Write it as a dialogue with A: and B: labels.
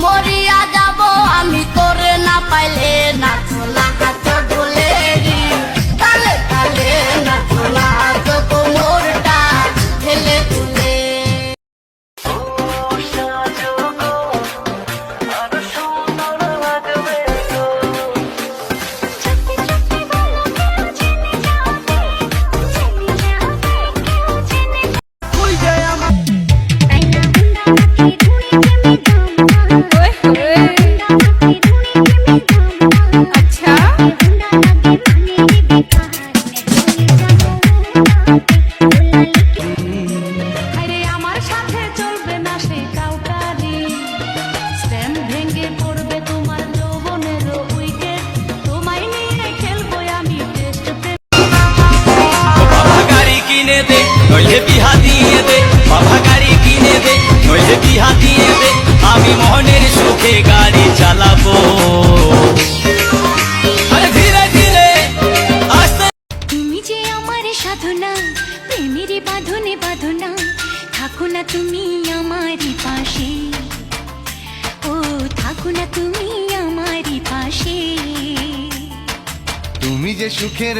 A: Morir নইলে বিহা দিয়ে দে বাবা গাড়ি কিনে দে নইলে বিহা দিয়ে দে আমি মনের সুখে গাড়ি চালাবো। আরে ধীরে ধীরে আস্তে
B: তুমি যে সাধনা প্রেমেরই বাঁধনে বাঁধনা থাকো না তুমি আমারই পাশে। ও থাকো না তুমি আমারই পাশে।
C: তুমি যে সুখের